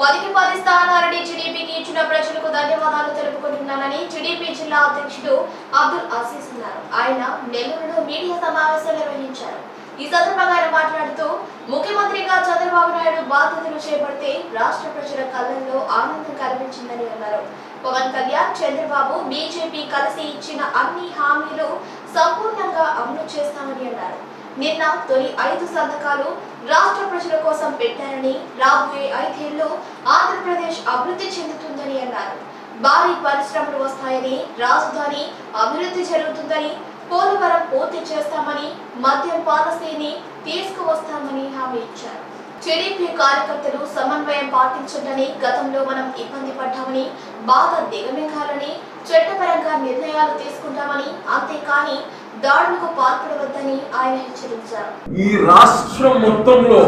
పదికి పది స్థానాలని టీడీపీకి ఇచ్చిన ప్రజలకు ధన్యవాదాలు తెలుపుకుంటున్నానని టీడీపీ జిల్లా అధ్యక్షుడు అబ్దుల్ అసీస్ అన్నారు. ఆయన నెల్లూరులో మీడియా సమావేశం నిర్వహించారు. ఈ సందర్భంగా ఆయన మాట్లాడుతూ ముఖ్యమంత్రిగా చంద్రబాబు నాయుడు బాధ్యతలు చేపడితే రాష్ట్ర ప్రజల కళ్ళల్లో ఆనందం కనిపించిందని అన్నారు. పవన్ కళ్యాణ్ చంద్రబాబు బీజేపీ కలిసి ఇచ్చిన అన్ని హామీలు సంపూర్ణంగా అమలు చేస్తామని అన్నారు. నిన్న తొలి ఐదు సంతకాలు రాష్ట్ర ప్రజల కోసం పెట్టారని రాబోయే ఐదేళ్ళలో ఆంధ్రప్రదేశ్ అభివృద్ధి చెందుతుందని అన్నారు. భారీ పరిశ్రమలు వస్తాయని రాజధాని అభివృద్ధి జరుగుతుందని పోలవరం పూర్తి చేస్తామని మద్యం పాలసీని తీసుకువస్తామని హామీ ఇచ్చారు. టీడీపీ కార్యకర్తలు సమన్వయం పాటించండి గతంలో మనం ఇబ్బంది పడ్డామని బాగా దిగమింగాలని చట్టపరంగా నిర్ణయాలు తీసుకుంటామని అంతేకాని దాడులకు పాల్పడవద్దని ఆయన హెచ్చరించారు. ఈ రాష్ట్రం మొత్తంలో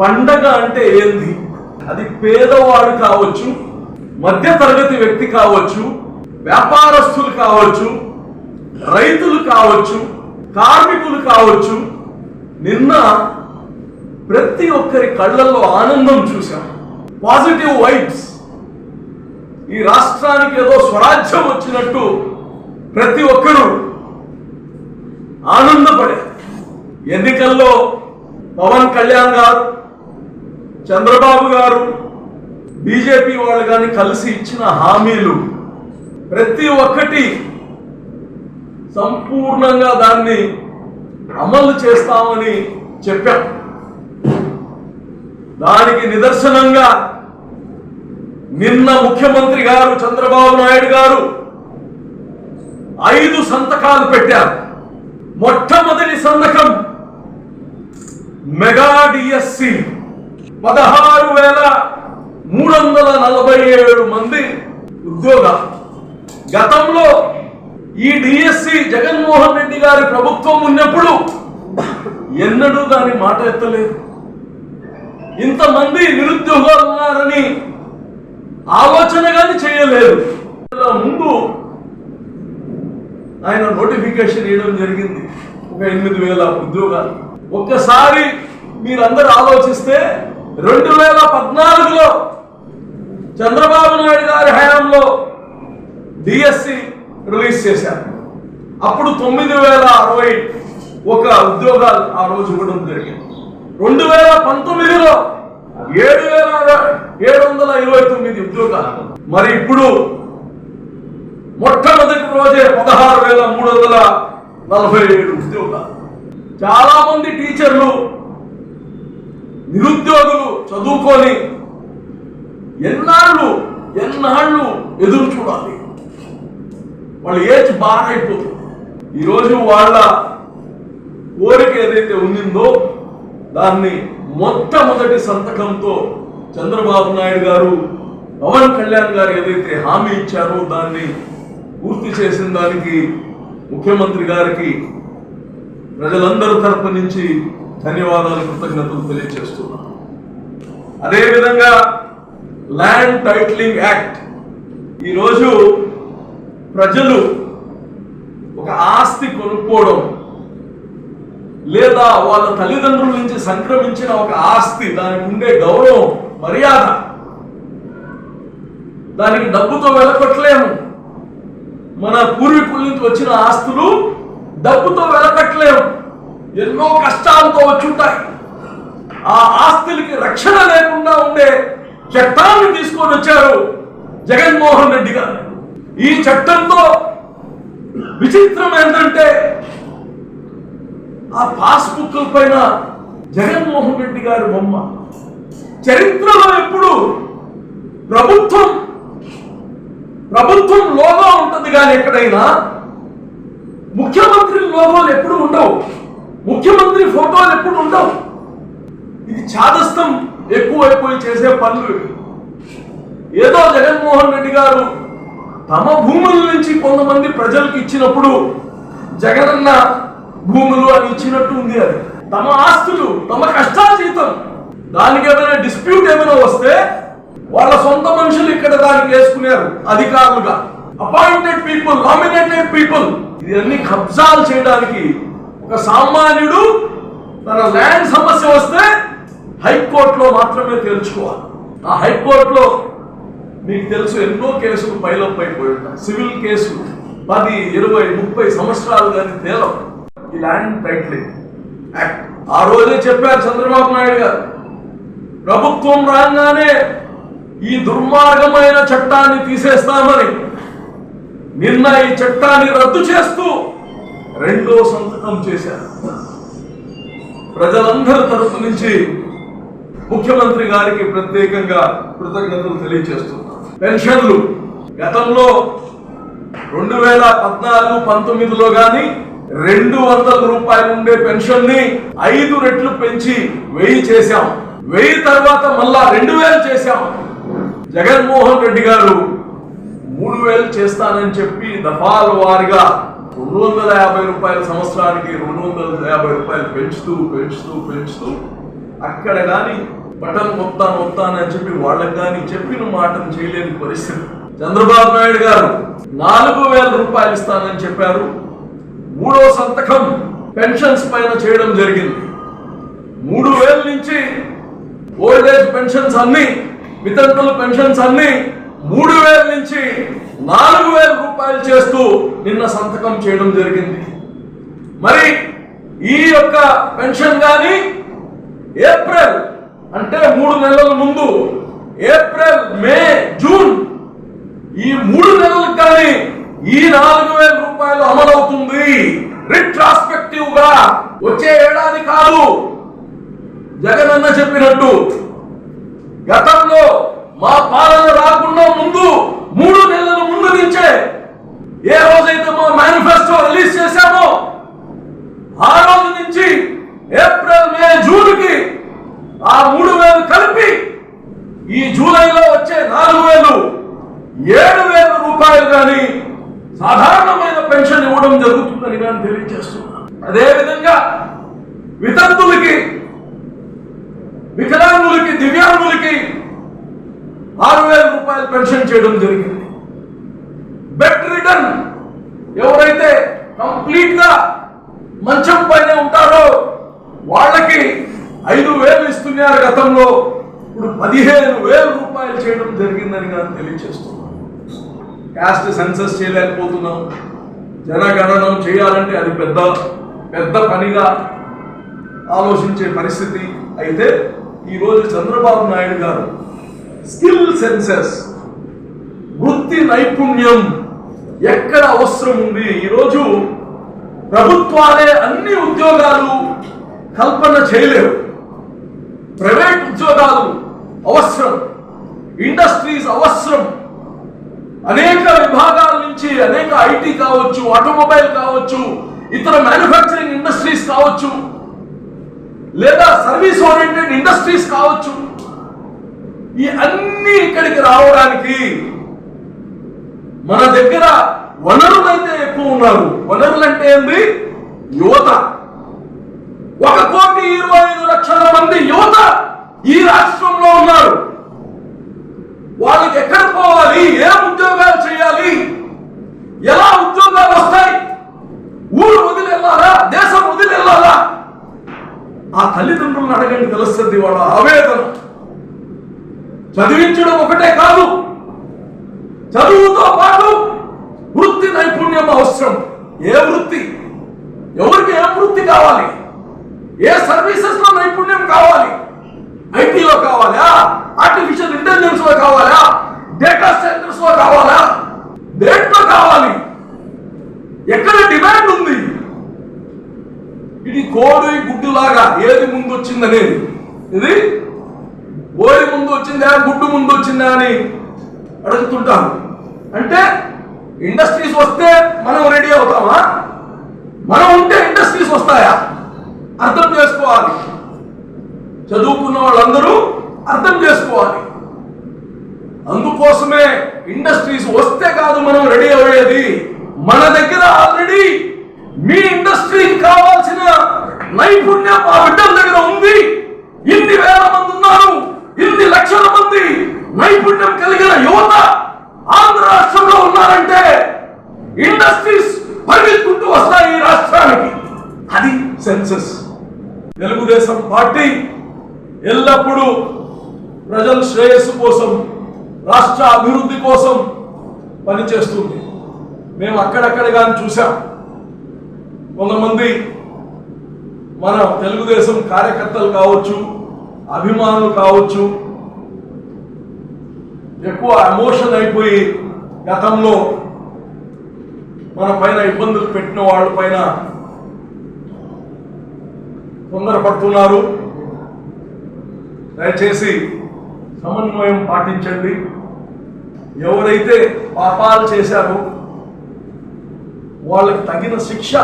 పండగ అంటే ఏంది? అది పేదవాడు కావచ్చు మధ్య తరగతి వ్యక్తి కావచ్చు వ్యాపారస్తులు కావచ్చు రైతులు కావచ్చు కార్మికులు కావచ్చు నిన్న ప్రతి ఒక్కరి కళ్ళల్లో ఆనందం చూశాం. పాజిటివ్ వైబ్స్ ఈ రాష్ట్రానికి ఏదో స్వరాజ్యం వచ్చినట్టు ప్రతి ఒక్కరూ ఆనందపడే ఎన్నికల్లో పవన్ కళ్యాణ్ గారు చంద్రబాబు గారు బీజేపీ వాళ్ళు కానీ కలిసి ఇచ్చిన హామీలు ప్రతి ఒక్కటి సంపూర్ణంగా దాన్ని అమలు చేస్తామని చెప్పాం. దానికి నిదర్శనంగా నిన్న ముఖ్యమంత్రి గారు చంద్రబాబు నాయుడు గారు ఐదు సంతకాలు పెట్టారు. మొట్టమొదటి సంతకం మెగా డిఎస్సి పదహారు వేల మూడు వందల నలభై ఏడు మంది ఉద్యోగ. గతంలో ఈ డిఎస్సి జగన్మోహన్ రెడ్డి గారి ప్రభుత్వం ఉన్నప్పుడు ఎన్నడూ దాని మాట ఎత్తలేదు. ఇంతమంది నిరుద్యోగాలు ఉన్నారని ఆలోచన కానీ చేయలేదు. ముందు ఆయన నోటిఫికేషన్ ఇవ్వడం జరిగింది. ఒక ఎనిమిది వేల ఉద్యోగాలు. ఒక్కసారి మీరందరూ ఆలోచిస్తే రెండు వేల పద్నాలుగులో చంద్రబాబు నాయుడు గారి హయాంలో డిఎస్సి రిలీజ్ చేశారు. అప్పుడు తొమ్మిది వేల అరవై ఒక ఉద్యోగాలు ఆ రోజు ఇవ్వడం జరిగింది. రెండు వేల పంతొమ్మిదిలో ఏడు వేల ఏడు వందల ఇరవై తొమ్మిది ఉద్యోగాలు. మరి ఇప్పుడు మొట్టమొదటి రోజే పదహారు వేల మూడు వందల నలభై ఏడు ఉద్యోగాలు. చాలా మంది టీచర్లు నిరుద్యోగులు చదువుకొని ఎన్నాళ్ళు ఎన్నాళ్ళు ఎదురు చూడాలి. వాళ్ళ ఏజ్ బాగా అయిపోతుంది. ఈరోజు వాళ్ళ కోరిక ఏదైతే ఉన్నిందో దాన్ని మొట్టమొదటి సంతకంతో చంద్రబాబు నాయుడు గారు పవన్ కళ్యాణ్ గారు ఏదైతే హామీ ఇచ్చారో దాన్ని పూర్తి చేసిన దానికి ముఖ్యమంత్రి గారికి ప్రజలందరి తరపు నుంచి ధన్యవాదాలు కృతజ్ఞతలు తెలియజేస్తున్నాను అదేవిధంగా ల్యాండ్ టైటిలింగ్ యాక్ట్ ఈరోజు ప్రజలు ఒక ఆస్తి కొనుక్కోవడం లేదా వాళ్ళ తల్లిదండ్రుల నుంచి సంక్రమించిన ఒక ఆస్తి దానికి ఉండే గౌరవం మర్యాద దానికి డబ్బుతో వెలకొట్టలేము. మన పూర్వీకుల నుంచి వచ్చిన ఆస్తులు డబ్బుతో వెలకట్టలేము ఎన్నో కష్టాలతో వచ్చుంటాయి. ఆ ఆస్తులకి రక్షణ లేకుండా ఉండే చట్టాన్ని తీసుకొని వచ్చారు జగన్మోహన్ రెడ్డి గారు. ఈ చట్టంతో విచిత్రం ఏంటంటే ఆ పాస్బుక్ పైన జగన్మోహన్ రెడ్డి గారి బొమ్మ. చరిత్రలో ఎప్పుడు ప్రభుత్వం ప్రభుత్వం లోగో ఉంటుంది కానీ ఎక్కడైనా ముఖ్యమంత్రి లోగోలు ఎప్పుడు ఉండవు. ముఖ్యమంత్రి ఫోటోలు ఎప్పుడు ఉండవు. ఇది చాదస్తం ఎక్కువైపోయి చేసే పనులు ఏదో జగన్మోహన్ రెడ్డి గారు తమ భూముల నుంచి కొంతమంది ప్రజలకు ఇచ్చినప్పుడు జగనన్న భూములు అని ఇచ్చినట్టు ఉంది అది. తమ ఆస్తులు తమ కష్టాజీతం దానికి ఏమైనా డిస్ప్యూట్ ఏమైనా వస్తే వాళ్ళ సొంత మనుషులు ఇక్కడ దానికి వేసుకున్నారు అధికారులుగా. అపాయింటెడ్ పీపుల్ నామినేటెడ్ పీపుల్ ఇవన్నీ కబ్జాలు చేయడానికి ఒక సామాన్యుడు తన ల్యాండ్ సమస్య వస్తే హైకోర్టులో మాత్రమే తేల్చుకోవాలి. ఆ హైకోర్టులో మీకు తెలుసు ఎన్నో కేసులు పైలప్ అయిపోయి ఉంటాయి. సివిల్ కేసులు పది ఇరవై ముప్పై సంవత్సరాలు కానీ తేలం ఈ ల్యాండ్ టైట్లింగ్ యాక్ట్ ఆ రోజే చెప్పారు చంద్రబాబు నాయుడు గారు. ప్రభుత్వం రాగానే ఈ దుర్మార్గమైన చట్టాన్ని తీసేస్తామని నిన్న ఈ చట్టాన్ని రద్దు చేస్తూ రెండో సంతకం చేశారు. ప్రజలందరి తరఫు నుంచి ముఖ్యమంత్రి గారికి ప్రత్యేకంగా కృతజ్ఞతలు తెలియజేస్తున్నారు పెన్షన్లు గతంలో రెండు వేల పద్నాలుగు పంతొమ్మిదిలో గాని రెండు వందల రూపాయలు ఉండే పెన్షన్ని ఐదు రెట్లు పెంచి వెయ్యి చేశాం. వెయ్యి తర్వాత మళ్ళా రెండు వేలు చేశాం. జగన్మోహన్ రెడ్డి గారు మూడు వేలు చేస్తానని చెప్పి దఫాల వారిగా రెండు వందల యాభై రూపాయల సంవత్సరానికి రెండు వందల యాభై రూపాయలు పెంచుతూ పెంచుతూ పెంచుతూ అక్కడ కానీ బటన్ మొత్తాను మొత్తానని చెప్పి వాళ్ళకి కానీ చెప్పిన మాటను చేయలేని పరిస్థితి. చంద్రబాబు నాయుడు గారు నాలుగు వేల రూపాయలు ఇస్తానని చెప్పారు. మూడో సంతకం పెన్షన్స్ పైన చేయడం జరిగింది. మూడు వేల నుంచి ఓల్డ్ ఏజ్ పెన్షన్స్ అన్నీ వితంతుల పెన్షన్స్ అన్ని మూడు వేల నుంచి నాలుగు వేల రూపాయలు చేస్తూ నిన్న సంతకం చేయడం జరిగింది. మరి ఈ యొక్క పెన్షన్ కానీ ఏప్రిల్ అంటే మూడు నెలల ముందు ఏప్రిల్ మే జూన్ ఈ మూడు నెలలకు కానీ ఈ నాలుగు వేల రూపాయలు అమలవుతుంది. రిట్రాస్పెక్టివ్గా వచ్చే ఏడాది కాదు. జగన్ అన్న చెప్పినట్టు గతంలో మా పాలన రాకుండా ముందు మూడు నెలల ముందు నుంచే ఏ రోజైతే మా మేనిఫెస్టో రిలీజ్ చేశామో ఆ రోజు నుంచి ఏప్రిల్ మే జూన్కి ఆ మూడు వేలు కలిపి ఈ జూలైలో వచ్చే నాలుగు వేలు ఏడు వేల రూపాయలు కానీ సాధారణమైన పెన్షన్ ఇవ్వడం జరుగుతుందని కానీ తెలియజేస్తున్నాను. అదేవిధంగా వితంతులకి వికలాంగులకి దివ్యాంగులకి ఆరు వేల రూపాయలు పెన్షన్ చేయడం జరిగింది. బెడ్ రిటర్న్ ఎవరైతే కంప్లీట్గా మంచం పైన ఉంటారో వాళ్ళకి ఐదు వేలు ఇస్తున్నారు గతంలో. ఇప్పుడు పదిహేను వేల రూపాయలు చేయడం జరిగిందని కానీ తెలియచేస్తున్నాం క్యాస్ట్ సెన్సస్ చేయలేకపోతున్నాం. జనగణనం చేయాలంటే అది పెద్ద పెద్ద పనిగా ఆలోచించే పరిస్థితి అయితే ఈరోజు చంద్రబాబు నాయుడు గారు. స్కిల్ సెన్సెస్ వృత్తి నైపుణ్యం ఎక్కడ అవసరం ఉంది? ఈరోజు ప్రభుత్వాలే అన్ని ఉద్యోగాలు కల్పన చేయలేవు ప్రైవేట్ ఉద్యోగాలు అవసరం. ఇండస్ట్రీస్ అవసరం. అనేక విభాగాల నుంచి అనేక ఐటీ కావచ్చు ఆటోమొబైల్ కావచ్చు ఇతర మ్యానుఫ్యాక్చరింగ్ ఇండస్ట్రీస్ కావచ్చు లేదా సర్వీస్ ఓరియంటెడ్ ఇండస్ట్రీస్ కావచ్చు. ఈ అన్ని ఇక్కడికి రావడానికి మన దగ్గర వనరులు అయితే ఎక్కువ ఉన్నారు. వనరులు అంటే ఏంది? యువత. ఒక కోటి ఇరవై ఐదు లక్షల మంది యువత ఈ రాష్ట్ర ఉన్నారు వాళ్ళకి ఎక్కడ పోవాలి ఏం ఉద్యోగాలు చేయాలి ఎలా ఉద్యోగాలు వస్తాయి ఊరు వదిలి వెళ్ళాలా దేశం వదిలి వెళ్ళాలా ఆ తల్లిదండ్రులను అడగండి తెలుస్తుంది వాళ్ళ ఆవేదన చదివించడం ఒకటే కాదు చదువుతో పాటు వృత్తి నైపుణ్యం అవసరం. ఏ వృత్తి? ఎవరికి ఏ వృత్తి కావాలి? ఏ సర్వీసెస్లో నైపుణ్యం కావాలి? ఐటీలో కావాలా? ఆర్టిఫిషియల్ ఇంటెలిజెన్స్లో కావాలా? డేటా సెంటర్స్లో కావాలా? దేంట్లో కావాలి? ఎక్కడ డిమాండ్ ఉంది? ఇది కోడి గుడ్డులాగా ఏది ముందు వచ్చిందనేది ఇది ఓడి ముందు వచ్చిందా గుడ్డు ముందు వచ్చిందా అని అడుగుతుంటాను అంటే ఇండస్ట్రీస్ వస్తే మనం రెడీ అవుతామా? మనం ఉంటే ఇండస్ట్రీస్ వస్తాయా? అర్థం చేసుకోవాలి. చదువుకున్న వాళ్ళందరూ అర్థం చేసుకోవాలి. అందుకోసమే ఇండస్ట్రీస్ వస్తే కాదు మనం రెడీ అయ్యేది. మన దగ్గర ఆల్రెడీ మీ ఇండస్ట్రీకి కావాల్సిన నైపుణ్యం ఆ బిడ్డల దగ్గర ఉంది. ఇన్ని వేల మంది ఉన్నారు ఇన్ని లక్షల మంది నైపుణ్యం కలిగిన యువత ఆంధ్ర రాష్ట్రంలో ఉన్నారంటే ఇండస్ట్రీస్ పరిగెత్తుకుంటూ వస్తాయి ఈ రాష్ట్రానికి. అది సెన్సస్. తెలుగుదేశం పార్టీ ఎల్లప్పుడూ ప్రజల శ్రేయస్సు కోసం రాష్ట్ర అభివృద్ధి కోసం పనిచేస్తుంది. మేము అక్కడక్కడ కానీ చూసాం కొంతమంది మన తెలుగుదేశం కార్యకర్తలు కావచ్చు అభిమానులు కావచ్చు ఎక్కువ ఎమోషన్ అయిపోయి గతంలో మన పైన ఇబ్బందులు పెట్టిన వాళ్ళ పైన తొందరపడుతున్నారు. దయచేసి సమన్వయం పాటించండి. ఎవరైతే పాపాలు చేశారో వాళ్ళకి తగిన శిక్ష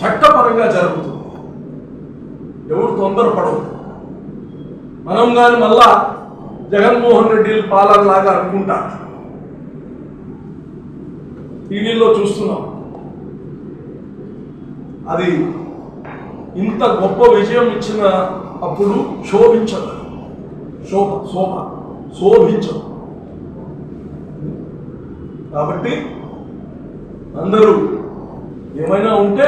చట్టపరంగా జరుగుతుంది. ఎవరు తొందరపడవు మనం కానీ మళ్ళా జగన్మోహన్ రెడ్డి పాలన లాగా అనుకుంటా. టీవీలో చూస్తున్నాం. అది ఇంత గొప్ప విజయం ఇచ్చిన అప్పుడు శోభించదు. శోభ శోభ శోభించదు. కాబట్టి అందరూ ఏమైనా ఉంటే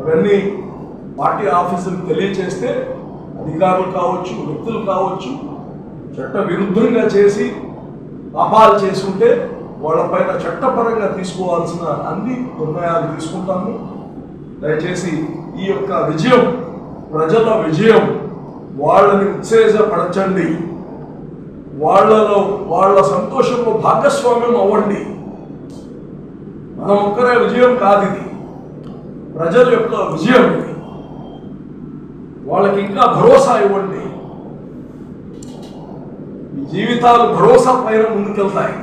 అవన్నీ పార్టీ ఆఫీసులకు తెలియచేస్తే అధికారులు కావచ్చు వ్యక్తులు కావచ్చు చట్ట విరుద్ధంగా చేసి అపాలు చేసి ఉంటే వాళ్ళపైన చట్టపరంగా తీసుకోవాల్సిన అన్ని నిర్ణయాలు తీసుకుంటాము. దయచేసి ఈ యొక్క విజయం ప్రజల విజయం వాళ్ళని ఉత్తేజపరచండి. వాళ్ళలో వాళ్ళ సంతోషంలో భాగస్వామ్యం అవ్వండి. మనం ఒక్కరే విజయం కాదు ఇది. ప్రజల యొక్క విజయం ఇది. వాళ్ళకి ఇంకా భరోసా ఇవ్వండి. జీవితాలు భరోసా పైన ముందుకెళ్తాయి.